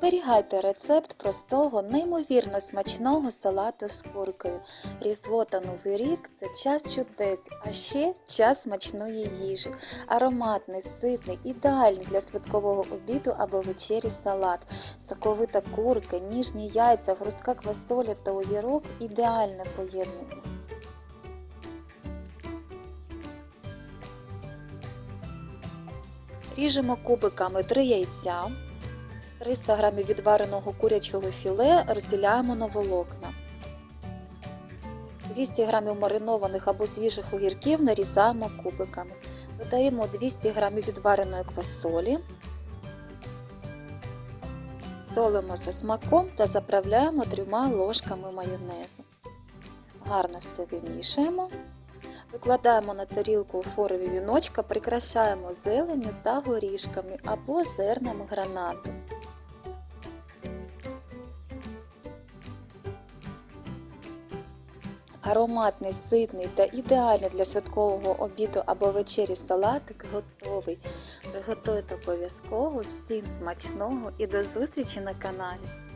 Зберігайте рецепт простого, неймовірно смачного салату з куркою. Різдво та Новий рік це час чудес, а ще час смачної їжі. Ароматний, ситний, ідеальний для святкового обіду або вечері салат. Соковита курка, ніжні яйця, грустка квасолі та огірок ідеальне поєднання. Ріжемо кубиками 3 яйця. 300 г відвареного курячого філе розділяємо на волокна. 200 г маринованих або свіжих огірків нарізаємо кубиками. Додаємо 200 г відвареної квасолі. Солимо за смаком та заправляємо трьома ложками майонезу. Гарно все вимішуємо. Викладаємо на тарілку форові віночка, прикрашаємо зеленню та горішками або зернами гранату. Ароматний, ситний та ідеальний для святкового обіду або вечері салатик готовий. Приготуйте обов'язково всім смачного і до зустрічі на каналі!